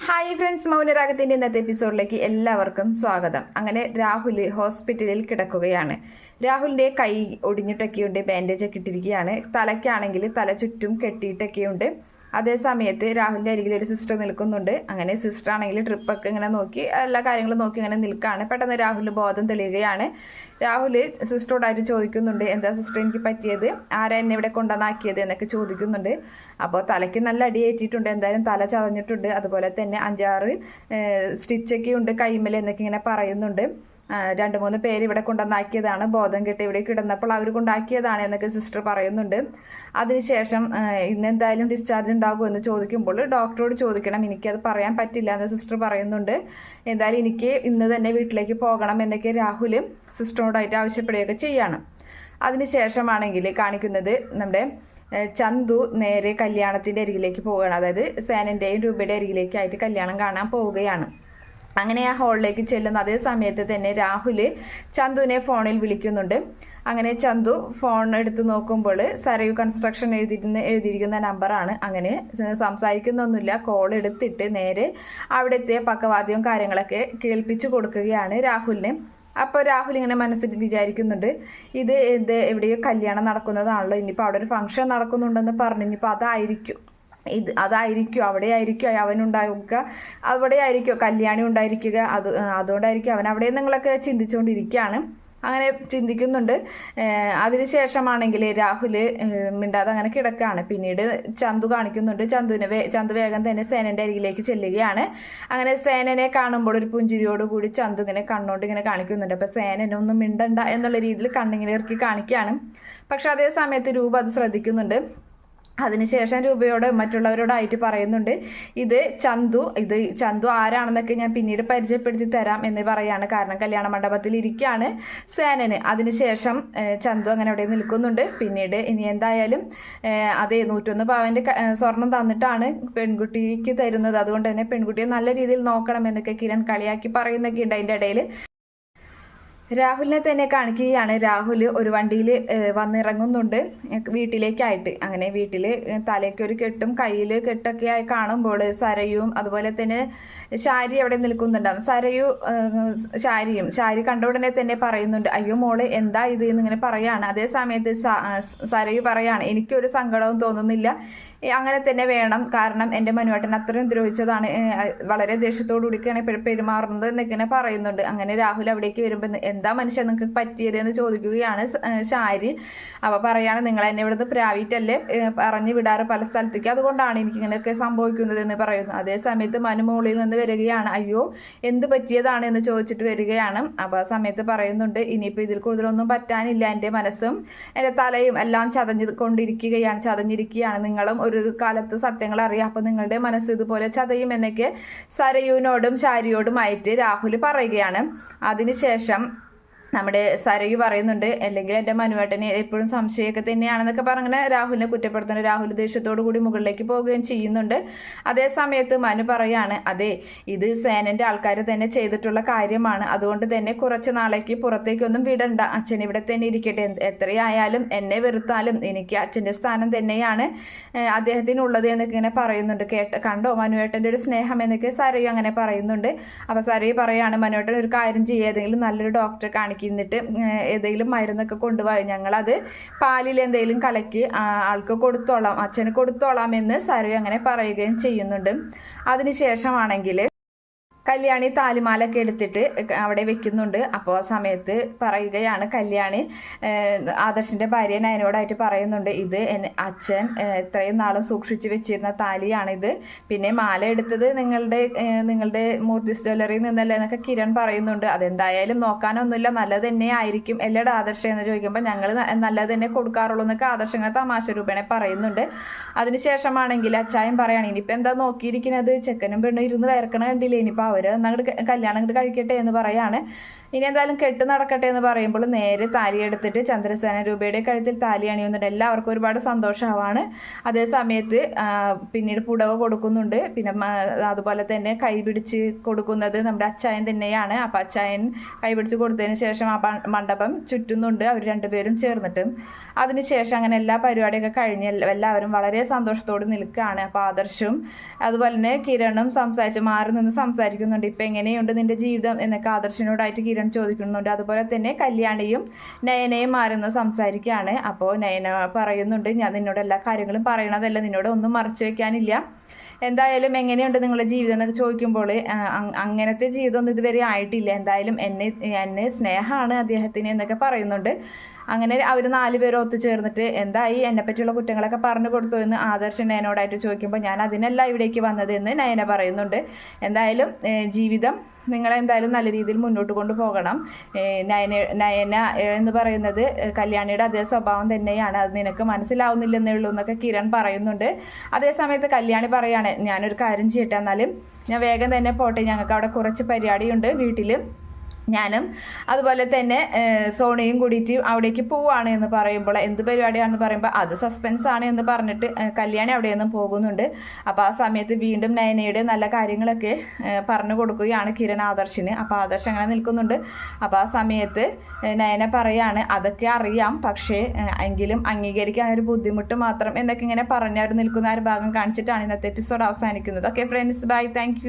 Hi friends മൗനരാഗത്തിന്റെ ഇന്നത്തെ എപ്പിസോഡിലേക്ക് എല്ലാവർക്കും സ്വാഗതം. അങ്ങനെ രാഹുൽ ഹോസ്പിറ്റലിൽ കിടക്കുകയാണ്. രാഹുലിന്റെ കൈ ഒടിഞ്ഞിട്ടൊക്കെയുണ്ട് ബാൻഡേജ് ഒക്കെ ഇട്ടിരിക്കുകയാണ്. തലയ്ക്കാണെങ്കിൽ തല ചുറ്റും കെട്ടിയിട്ടൊക്കെയുണ്ട്. അതേ സമയത്ത് രാഹുലിന്റെ അരികിൽ ഒരു സിസ്റ്റർ നിൽക്കുന്നുണ്ട്. അങ്ങനെ സിസ്റ്റർ ആണെങ്കിൽ ട്രിപ്പൊക്കെ ഇങ്ങനെ നോക്കി എല്ലാ കാര്യങ്ങളും നോക്കി ഇങ്ങനെ നിൽക്കുകയാണ് പെട്ടെന്ന് രാഹുൽ ബോധം തെളിയുകയാണ്. രാഹുൽ സിസ്റ്ററോടായിട്ട് ചോദിക്കുന്നുണ്ട് എന്താ സിസ്റ്റർ എനിക്ക് പറ്റിയത്? ആരാ എന്നെ ഇവിടെ കൊണ്ടുവന്നാക്കിയത്? എന്നൊക്കെ ചോദിക്കുന്നുണ്ട്. അപ്പോൾ തലയ്ക്ക് നല്ല അടിയേറ്റിട്ടുണ്ട് എന്തായാലും തല ചതഞ്ഞിട്ടുണ്ട്. അതുപോലെ തന്നെ അഞ്ചാറ് സ്റ്റിച്ചൊക്കെ ഉണ്ട് കൈമൽ എന്നൊക്കെ ഇങ്ങനെ പറയുന്നുണ്ട്. രണ്ട് മൂന്ന് പേര് ഇവിടെ കൊണ്ടുവന്നാക്കിയതാണ്. ബോധം കെട്ട് ഇവിടെ കിടന്നപ്പോൾ അവർ കൊണ്ടാക്കിയതാണ് എന്നൊക്കെ സിസ്റ്റർ പറയുന്നുണ്ട്. അതിനുശേഷം ഇന്ന് എന്തായാലും ഡിസ്ചാർജ് ഉണ്ടാകുമോ എന്ന് ചോദിക്കുമ്പോൾ ഡോക്ടറോട് ചോദിക്കണം. എനിക്കത് പറയാൻ പറ്റില്ല എന്ന് സിസ്റ്റർ പറയുന്നുണ്ട്. എന്തായാലും എനിക്ക് ഇന്ന് തന്നെ വീട്ടിലേക്ക് പോകണം എന്നൊക്കെ രാഹുൽ സിസ്റ്ററോടായിട്ട് ആവശ്യപ്പെടുകയൊക്കെ ചെയ്യാണ്. അതിനുശേഷമാണെങ്കിൽ കാണിക്കുന്നത് നമ്മുടെ ചന്തു നേരെ കല്യാണത്തിന്റെ അരികിലേക്ക് പോവുകയാണ്. അതായത് സേനന്റെയും രൂപയുടെ അരികിലേക്കായിട്ട് കല്യാണം കാണാൻ പോവുകയാണ്. അങ്ങനെ ആ ഹാളിലേക്ക് ചെല്ലുന്ന അതേ സമയത്ത് തന്നെ രാഹുൽ ചന്തുവിനെ ഫോണിൽ വിളിക്കുന്നുണ്ട്. അങ്ങനെ ചന്തു ഫോൺ എടുത്ത് നോക്കുമ്പോൾ സരയു കൺസ്ട്രക്ഷൻ എഴുതിയിരുന്ന എഴുതിയിരിക്കുന്ന നമ്പറാണ് അങ്ങനെ സംസാരിക്കുന്നൊന്നുമില്ല. കോൾ എടുത്തിട്ട് നേരെ അവിടുത്തെ പക്കവാദ്യവും കാര്യങ്ങളൊക്കെ കേൾപ്പിച്ചു കൊടുക്കുകയാണ് രാഹുലിനെ. അപ്പോൾ രാഹുൽ ഇങ്ങനെ മനസ്സിൽ വിചാരിക്കുന്നുണ്ട് ഇത് ഇത് എവിടെയോ കല്യാണം നടക്കുന്നതാണല്ലോ. ഇനിയിപ്പോൾ അവിടെ ഒരു ഫംഗ്ഷൻ നടക്കുന്നുണ്ടെന്ന് പറഞ്ഞു ഇനിയിപ്പോൾ അതായിരിക്കും. ഇത് അതായിരിക്കും അവിടെ ആയിരിക്കും അവനുണ്ടാവുക അവിടെ ആയിരിക്കും കല്യാണി ഉണ്ടായിരിക്കുക. അത് അതുകൊണ്ടായിരിക്കും അവൻ അവിടെ നിങ്ങളൊക്കെ ചിന്തിച്ചുകൊണ്ടിരിക്കുകയാണ്. അങ്ങനെ ചിന്തിക്കുന്നുണ്ട്. അതിനുശേഷമാണെങ്കിൽ രാഹുൽ മിണ്ടാതെ അങ്ങനെ കിടക്കുകയാണ്. പിന്നീട് ചന്തു കാണിക്കുന്നുണ്ട്. ചന്തുവിനെ വേ ചന്തു വേഗം തന്നെ സേനന്റെ അരികിലേക്ക് ചെല്ലുകയാണ്. അങ്ങനെ സേനനെ കാണുമ്പോൾ ഒരു പുഞ്ചിരിയോട് കൂടി ചന്തു ഇങ്ങനെ കണ്ണോണ്ട് ഇങ്ങനെ കാണിക്കുന്നുണ്ട്. അപ്പം സേനനൊന്നും മിണ്ടണ്ട എന്നുള്ള രീതിയിൽ കണ്ണിങ്ങനെ ഇറക്കി കാണിക്കുകയാണ്. പക്ഷെ അതേ സമയത്ത് രൂപ അത് ശ്രദ്ധിക്കുന്നുണ്ട്. അതിനുശേഷം രൂപയോട് മറ്റുള്ളവരോടായിട്ട് പറയുന്നുണ്ട് ഇത് ചന്തു ഇത് ചന്തു ആരാണെന്നൊക്കെ ഞാൻ പിന്നീട് പരിചയപ്പെടുത്തി തരാം എന്ന് പറയാണ്. കാരണം കല്യാണ മണ്ഡപത്തിൽ ഇരിക്കുകയാണ് സേനന്. അതിനുശേഷം ചന്തു അങ്ങനെ അവിടെ നിൽക്കുന്നുണ്ട്. പിന്നീട് ഇനി എന്തായാലും അതെ നൂറ്റൊന്ന് പവന്റെ സ്വർണം തന്നിട്ടാണ് പെൺകുട്ടിക്ക് തരുന്നത്. അതുകൊണ്ട് തന്നെ പെൺകുട്ടിയെ നല്ല രീതിയിൽ നോക്കണം എന്നൊക്കെ കിരൺ കളിയാക്കി പറയുന്നൊക്കെ ഉണ്ട് അതിന്റെ ഇടയിൽ. രാഹുലിനെ തന്നെ കാണിക്കുകയാണ്. രാഹുൽ ഒരു വണ്ടിയിൽ വന്നിറങ്ങുന്നുണ്ട്. വീട്ടിലേക്കായിട്ട്. അങ്ങനെ വീട്ടിൽ തലയ്ക്ക് ഒരു കെട്ടും കയ്യിൽ കെട്ടൊക്കെ ആയി കാണുമ്പോൾ സരയും അതുപോലെ തന്നെ ശാരി അവിടെ നിൽക്കുന്നുണ്ടാവും. സരയു ശാരിയും ശാരി കണ്ട ഉടനെ തന്നെ പറയുന്നുണ്ട് അയ്യോ മോൾ എന്താ ഇത്? എന്നിങ്ങനെ പറയാണ്. അതേ സമയത്ത് സരയു പറയാണ് എനിക്കൊരു സങ്കടവും തോന്നുന്നില്ല. അങ്ങനെ തന്നെ വേണം. കാരണം എന്റെ മനുവേട്ടൻ അത്രയും ദ്രോഹിച്ചതാണ്. വളരെ ദേഷ്യത്തോടു കൂടിയൊക്കെയാണ് ഇപ്പോഴും പെരുമാറുന്നത് എന്നിങ്ങനെ പറയുന്നുണ്ട്. അങ്ങനെ രാഹുൽ അവിടേക്ക് വരുമ്പോൾ എന്താ മനുഷ്യൻ നിങ്ങൾക്ക് പറ്റിയത് എന്ന് ചോദിക്കുകയാണ് ഷാരി. അവ പറയാണ് നിങ്ങൾ എന്നെ ഇവിടുന്ന് പ്രാവിറ്റല്ലേ പറഞ്ഞു വിടാറ് പല സ്ഥലത്തേക്ക്? അതുകൊണ്ടാണ് എനിക്ക് ഇങ്ങനെയൊക്കെ സംഭവിക്കുന്നത് എന്ന് പറയുന്നു. അതേ സമയത്ത് മനു മുകളിൽ നിന്ന് വരികയാണ് അയ്യോ എന്ത് പറ്റിയതാണ്? എന്ന് ചോദിച്ചിട്ട് വരികയാണ്. അപ്പോൾ ആ സമയത്ത് പറയുന്നുണ്ട് ഇനിയിപ്പോൾ ഇതിൽ കൂടുതലൊന്നും പറ്റാനില്ല എന്റെ മനസ്സും. എന്റെ തലയും എല്ലാം ചതഞ്ഞു കൊണ്ടിരിക്കുകയാണ് ചതഞ്ഞിരിക്കുകയാണ്. നിങ്ങളും ഒരു കാലത്ത് സത്യങ്ങൾ അറിയാം. അപ്പൊ നിങ്ങളുടെ മനസ്സ് ഇതുപോലെ ചതയും എന്നൊക്കെ സരയുവിനോടും ശാരിയോടുമായിട്ട് രാഹുൽ പറയുകയാണ്. അതിനുശേഷം നമ്മുടെ സരയു പറയുന്നുണ്ട് അല്ലെങ്കിൽ എന്റെ മനുവേട്ടനെ എപ്പോഴും സംശയമൊക്കെ തന്നെയാണെന്നൊക്കെ പറഞ്ഞ് രാഹുലിനെ കുറ്റപ്പെടുത്തുന്നു രാഹുൽ ദേഷ്യത്തോടു കൂടി മുകളിലേക്ക് പോവുകയും ചെയ്യുന്നുണ്ട്. അതേ സമയത്ത് മനു പറയാണ് അതെ ഇത് സേനന്റെ ആൾക്കാർ തന്നെ ചെയ്തിട്ടുള്ള കാര്യമാണ്. അതുകൊണ്ട് തന്നെ കുറച്ച് നാളേക്ക് പുറത്തേക്കൊന്നും വിടണ്ട. അച്ഛൻ ഇവിടെ തന്നെ ഇരിക്കട്ടെ. എത്രയായാലും എന്നെ വെറുത്താലും എനിക്ക് അച്ഛന്റെ സ്ഥാനം തന്നെയാണ് അദ്ദേഹത്തിന് അദ്ദേഹത്തിനുള്ളത് എന്നൊക്കെ ഇങ്ങനെ പറയുന്നുണ്ട്. കേട്ട കണ്ടോ മനുവേട്ടന്റെ ഒരു സ്നേഹം എന്നൊക്കെ സരയു അങ്ങനെ പറയുന്നുണ്ട്. അപ്പോൾ സരയു പറയാണ് മനുവേട്ടൻ ഒരു കാര്യം ചെയ്യുക ഏതെങ്കിലും നല്ലൊരു ഡോക്ടറെ കാണിക്കുന്നിട്ട് ഏതെങ്കിലും മരുന്നൊക്കെ കൊണ്ടുപോയി. ഞങ്ങളത് പാലിൽ എന്തെങ്കിലും കലക്കി ആൾക്ക് കൊടുത്തോളാം അച്ഛന് കൊടുത്തോളാം എന്ന് സരു അങ്ങനെ പറയുകയും ചെയ്യുന്നുണ്ട്. അതിനുശേഷമാണെങ്കിൽ കല്യാണി താലിമാലൊക്കെ എടുത്തിട്ട് അവിടെ വെക്കുന്നുണ്ട്. അപ്പോൾ ആ സമയത്ത് പറയുകയാണ് കല്യാണി ആദർശിന്റെ ഭാര്യ നയനോടായിട്ട് പറയുന്നുണ്ട് ഇത് അച്ഛൻ ഇത്രയും നാളും സൂക്ഷിച്ചു വെച്ചിരുന്ന താലിയാണിത്. പിന്നെ മാല എടുത്തത് നിങ്ങളുടെ നിങ്ങളുടെ മൂർത്തിസ് ജ്വല്ലറിയിൽ നിന്നല്ലേ എന്നൊക്കെ കിരൺ പറയുന്നുണ്ട്. അതെന്തായാലും നോക്കാനൊന്നുമില്ല. നല്ലത് തന്നെ ആയിരിക്കും. എല്ലടാ ആദർശം എന്ന് ചോദിക്കുമ്പോൾ ഞങ്ങൾ നല്ലത് തന്നെ കൊടുക്കാറുള്ളൂ എന്നൊക്കെ ആദർശങ്ങൾ തമാശ രൂപേണ പറയുന്നുണ്ട്. അതിനുശേഷമാണെങ്കിൽ അച്ചായം പറയാണ് ഇനിയിപ്പോൾ എന്താ നോക്കിയിരിക്കുന്നത് ചെക്കനും പെണ്ണും ഇരുന്ന് വരക്കണ കണ്ടില്ലേ? ഇനിയിപ്പോൾ അവർ അങ്ങോട്ട് കല്യാണം കഴിക്കട്ടെ എന്ന് പറയാണ്. ഇനി എന്തായാലും കെട്ട് നടക്കട്ടെ എന്ന് പറയുമ്പോൾ നേരെ താലി എടുത്തിട്ട് ചന്ദ്രസേന രൂപയുടെ കഴുത്തിൽ താലി അണിയുന്നുണ്ട്. എല്ലാവർക്കും ഒരുപാട് സന്തോഷമാണ്. അതേ സമയത്ത് പിന്നീട് പുടവ കൊടുക്കുന്നുണ്ട്. പിന്നെ അതുപോലെ തന്നെ കൈ പിടിച്ച് കൊടുക്കുന്നത് നമ്മുടെ അച്ചായൻ തന്നെയാണ്. അപ്പം അച്ചായൻ കൈ പിടിച്ച് കൊടുത്തതിന് ശേഷം ആ മണ്ഡപം ചുറ്റുന്നുണ്ട്. അവർ രണ്ടുപേരും ചേർന്നിട്ട്. അതിനുശേഷം അങ്ങനെ എല്ലാ പരിപാടിയൊക്കെ കഴിഞ്ഞ് എല്ലാവരും വളരെ സന്തോഷത്തോട് നിൽക്കുകയാണ്. അപ്പോൾ ആദർശും അതുപോലെ തന്നെ കിരണും സംസാരിച്ച് മാറി നിന്ന് സംസാരിക്കുന്നുണ്ട്. ഇപ്പം എങ്ങനെയുണ്ട് നിന്റെ ജീവിതം എന്നൊക്കെ ആദർശിനോടായിട്ട് കിരൺ ചോദിക്കുന്നുണ്ട്. അതുപോലെ തന്നെ കല്യാണിയും നയനയും മാറി നിന്ന് സംസാരിക്കുകയാണ്. അപ്പോൾ നയന പറയുന്നുണ്ട് ഞാൻ നിന്നോട് എല്ലാ കാര്യങ്ങളും പറയണതല്ല നിന്നോട് ഒന്നും മറച്ചു വെക്കാനില്ല. എന്തായാലും എങ്ങനെയുണ്ട് നിങ്ങളുടെ ജീവിതം? എന്നൊക്കെ ചോദിക്കുമ്പോൾ അങ്ങനത്തെ ജീവിതമൊന്നും ഇതുവരെ ആയിട്ടില്ല. എന്തായാലും എന്നെ എന്നെ സ്നേഹമാണ് അദ്ദേഹത്തിന് എന്നൊക്കെ പറയുന്നുണ്ട്. അങ്ങനെ അവർ നാല് പേരും ഒത്തുചേർന്നിട്ട് എന്തായി എന്നെ പറ്റിയുള്ള കുറ്റങ്ങളൊക്കെ പറഞ്ഞു കൊടുത്തു എന്ന് ആദർശ് നയനോടായിട്ട് ചോദിക്കുമ്പോൾ ഞാൻ അതിനല്ല ഇവിടേക്ക് വന്നത് എന്ന് നയന പറയുന്നുണ്ട്. എന്തായാലും ജീവിതം ജീവിതം നിങ്ങളെന്തായാലും നല്ല രീതിയിൽ മുന്നോട്ട് കൊണ്ടുപോകണം നയന നയന എന്ന് പറയുന്നത് കല്യാണിയുടെ അതേ സ്വഭാവം തന്നെയാണ്. അത് നിനക്ക് മനസ്സിലാവുന്നില്ലെന്നേ ഉള്ളൂ എന്നൊക്കെ കിരൺ പറയുന്നുണ്ട്. അതേ സമയത്ത് കല്യാണി പറയാണ് ഞാനൊരു കാര്യം ചെയ്യട്ടെ എന്നാലും ഞാൻ വേഗം തന്നെ പോട്ടെ. ഞങ്ങൾക്ക് അവിടെ കുറച്ച് പരിപാടിയുണ്ട് വീട്ടിൽ ഞാനും അതുപോലെ തന്നെ സോണിയും കൂടിയിട്ട് അവിടേക്ക് പോവാണ് എന്ന് പറയുമ്പോൾ എന്ത് പരിപാടിയാണെന്ന് പറയുമ്പോൾ അത് സസ്പെൻസ് ആണ് എന്ന് പറഞ്ഞിട്ട് കല്യാണി അവിടെ നിന്നും പോകുന്നുണ്ട്. അപ്പോൾ ആ സമയത്ത് വീണ്ടും നയനയുടെ നല്ല കാര്യങ്ങളൊക്കെ പറഞ്ഞു കൊടുക്കുകയാണ് കിരൺ ആദർശിന്. അപ്പോൾ ആദർശ് അങ്ങനെ നിൽക്കുന്നുണ്ട്. അപ്പോൾ ആ സമയത്ത് നയന പറയാണ് അതൊക്കെ അറിയാം പക്ഷേ എങ്കിലും അംഗീകരിക്കാൻ ഒരു ബുദ്ധിമുട്ട് മാത്രം എന്നൊക്കെ ഇങ്ങനെ പറഞ്ഞ് അവർ നിൽക്കുന്ന ഒരു ഭാഗം കാണിച്ചിട്ടാണ് ഇന്നത്തെ എപ്പിസോഡ് അവസാനിക്കുന്നത്. Okay friends bye thank